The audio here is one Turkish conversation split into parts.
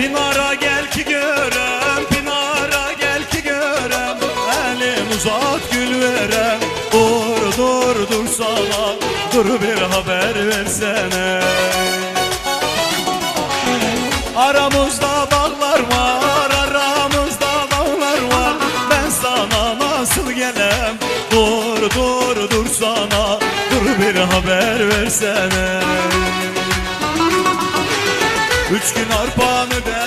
Pinara gel ki görem Pinara gel ki görem. Elim uzat gül verem Dur dur dur sana Dur bir haber versene. Aramızda dağlar var Aramızda dağlar var. Ben sana nasıl gelem? Dur dur dur sana Dur bir haber versene Üç gün arpanı derem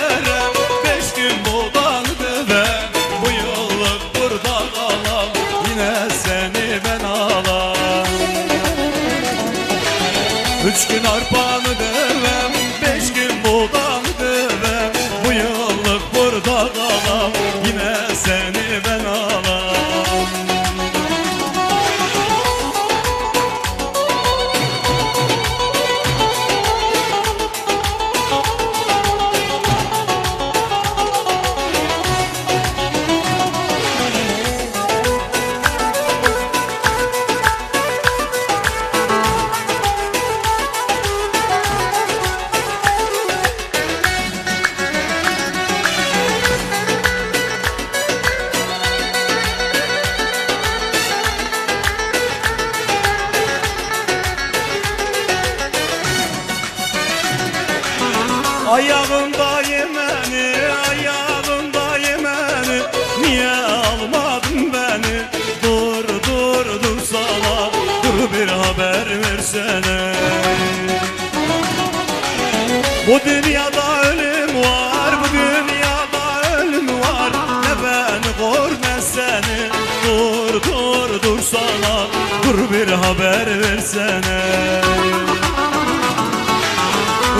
versene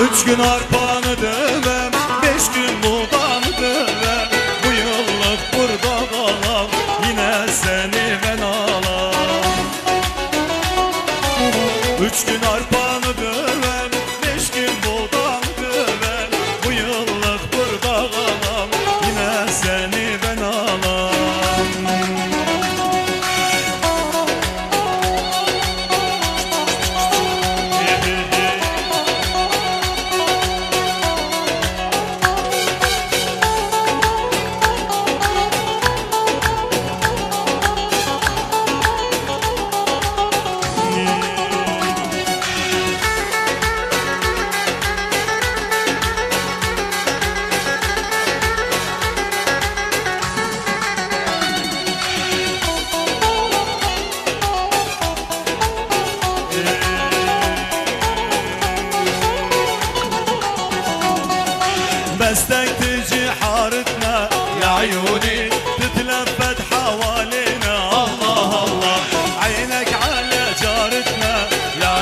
Üç gün arpanı dövem Beş gün buğdanı dövem. Bu yıllık burada kalam Yine seni ben alam. Üç gün arpanı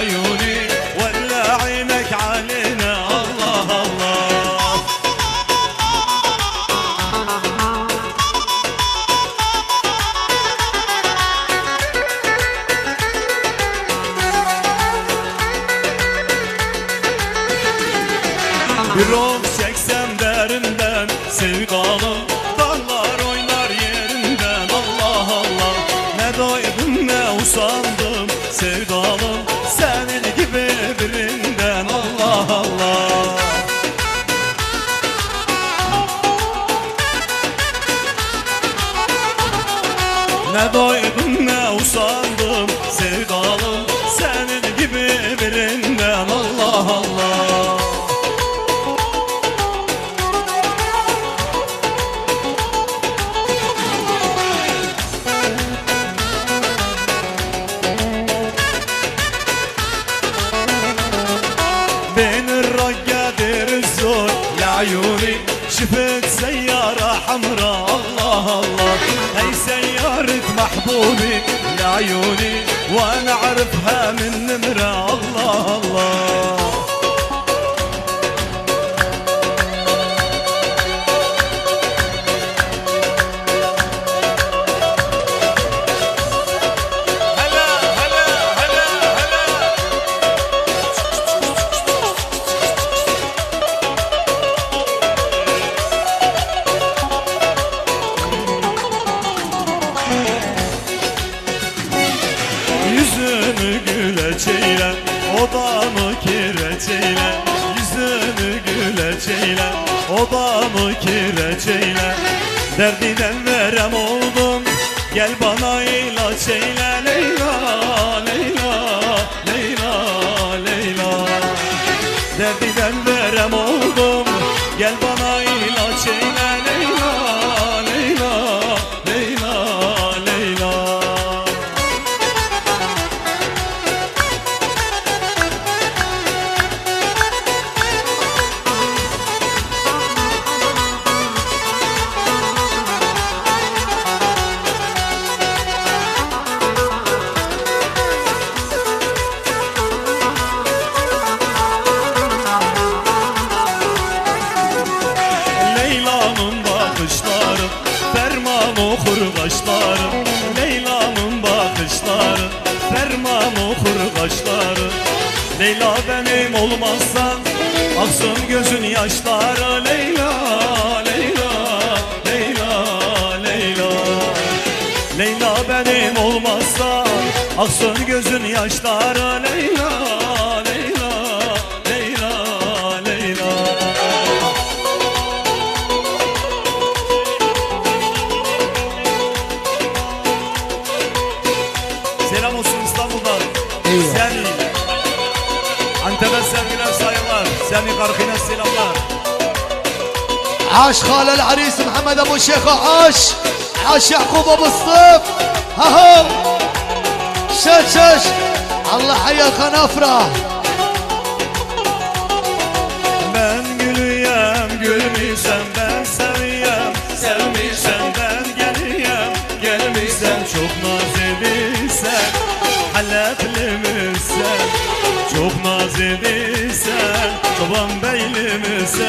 Eu عيوني شفت سيارة حمراء. الله الله. هي سيارة محبوبي يا عيوني وأنا أعرفها من نمرة الله الله. Odamı kireçeyle Yüzümü güleçeyle Odamı kireçeyle Derdinden verem oldum. Gel bana ilaç eyle Leyla Leyla Leyla Leyla. Derdinden verem oldum. Gel bana ilaç benim olmazsan Aksın gözün yaşları Leyla Leyla Leyla Leyla. Leyla benim olmazsa Aksın gözün yaşları Leyla Leyla saygılar. Seni karkına selamlar. عاش خال العريس محمد ابو الشيخ عاش عاش يعقوب ابو الصيف ها هو شش شش الله حياك نفره Ben gülüyem, gülmüşsem ben seviyem Sevmişsem ben geliyem, gelmişsem çok naz edirsen Halepli misin, çok naz beyli misin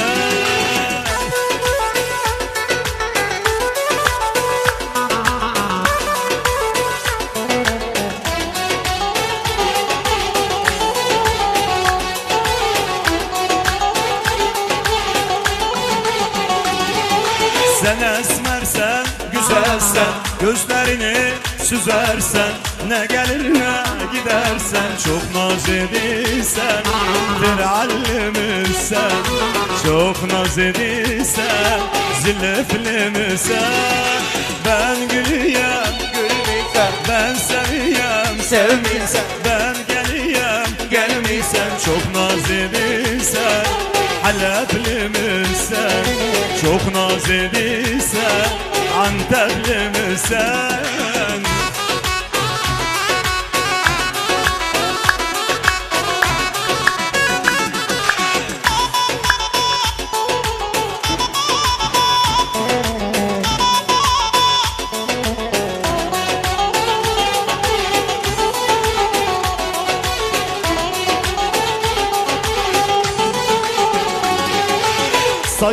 Sen esmersen, güzelsen Gözlerini süzersen Ne gelir ne gidersen Çok naz edirsen Bir allimisen Çok naz edirsen Zilefli misin Ben gülüyem Gülmeysen Ben seviyem Sevmeysen Ben geliyem Gelmeysen Çok naz edirsen Halepli misin? Çok naz edirsen Antepli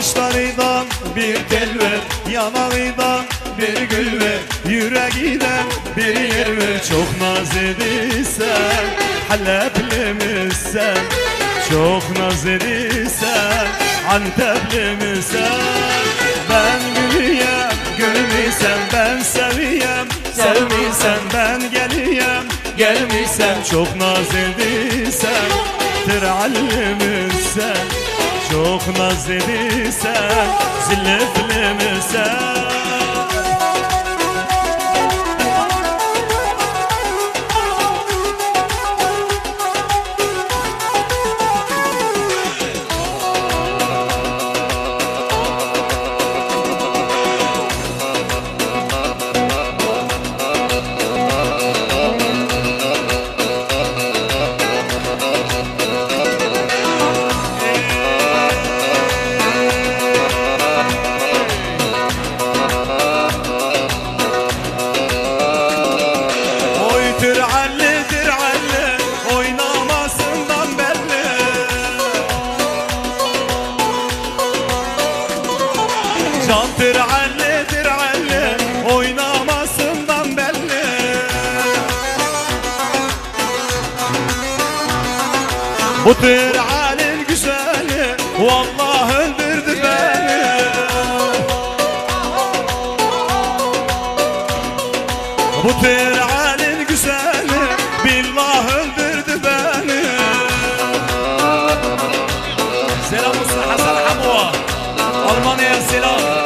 misin? Saçlarından bir tel ver Yanağından bir gül ver Yüreğinden bir yer ver Çok naz edirsen Halepli? Çok naz edirsen Antepli? Ben gülüyem Gülmüysen ben seviyem Sevmiysen ben geliyem Gelmişsen çok naz Tiralli misin? Çok naz edirsen Can tiralli tiralli oynamasından belli. Bu tiralin güzeli vallahi öldürdü beni. Bu tiralin güzeli billah öldürdü beni. Selam olsun Hasan Hamua Almanya'ya selam.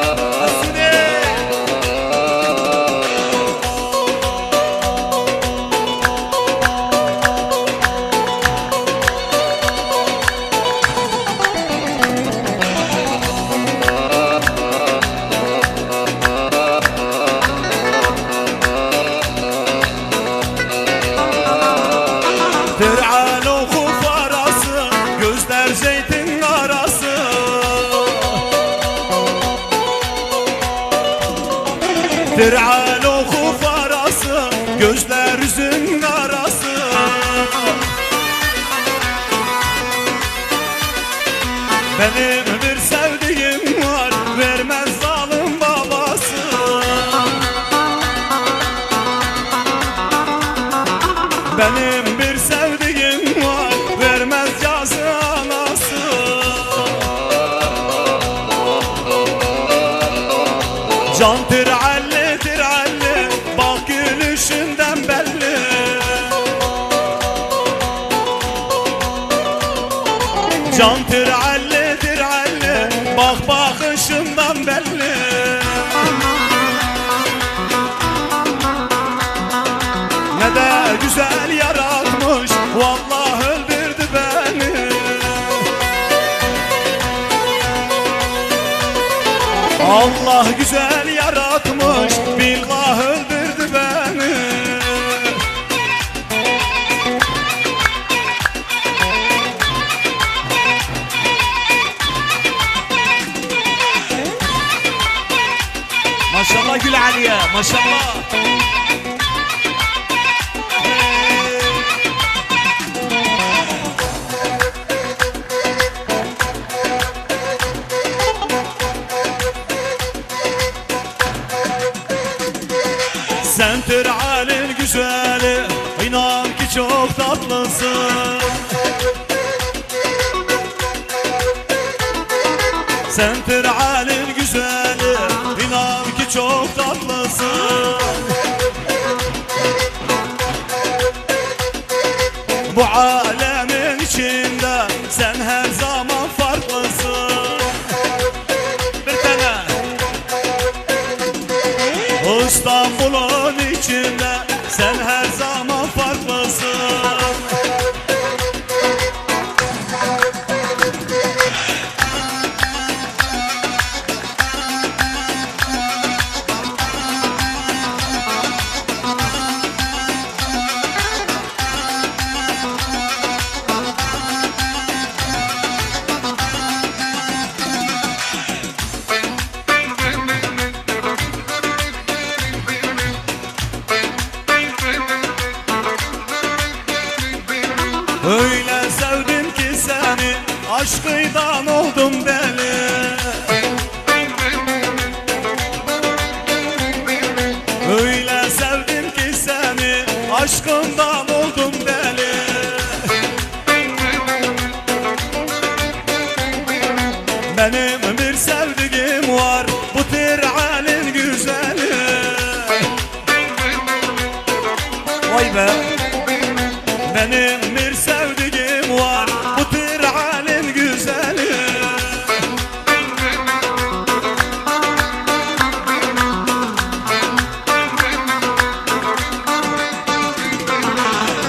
Teralo kuf arası Gözler üzün arası. Benim Can tiralli tiralli Bak bakışından belli. Ne de güzel yaratmış Vallahi öldürdü beni. Allah güzel inan ki çok tatlısın. Sen Türal'in güzeli inan ki çok tatlısın. Bu sevdim ki seni. Aşkıydan oldum deli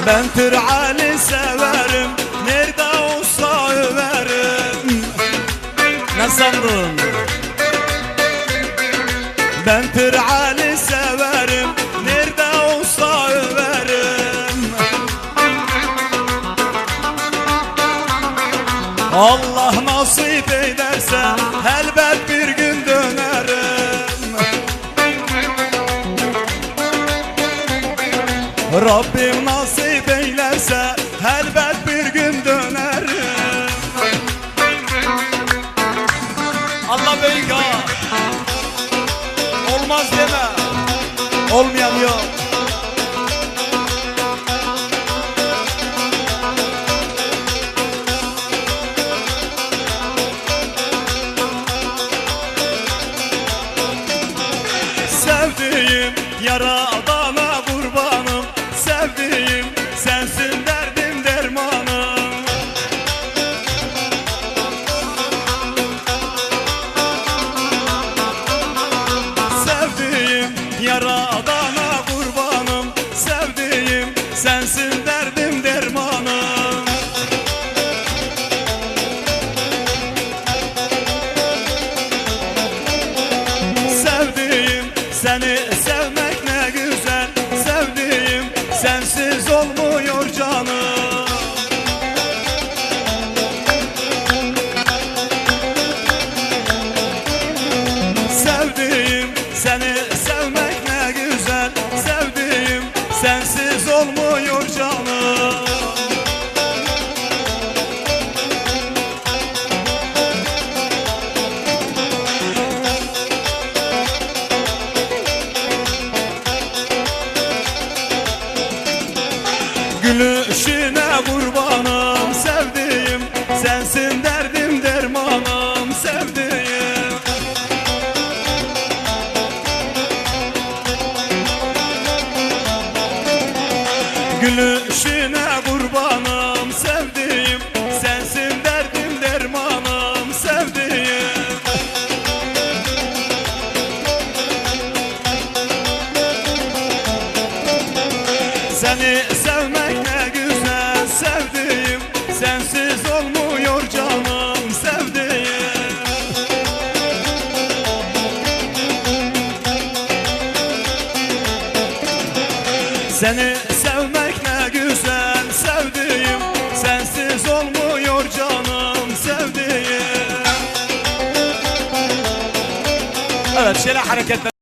Ben tirali severim. Nerede olsa överim. Ne sandın? Ben tirali severim. Nerede olsa överim. Allah nasip ederse Olmayan yok. Sevdiğim yaradana seni. Kurbanım sevdiğim Sensin derdim dermanım sevdiğim. Gülüşüne kurbanım sevdiğim Sensin derdim dermanım sevdiğim. Seni حركة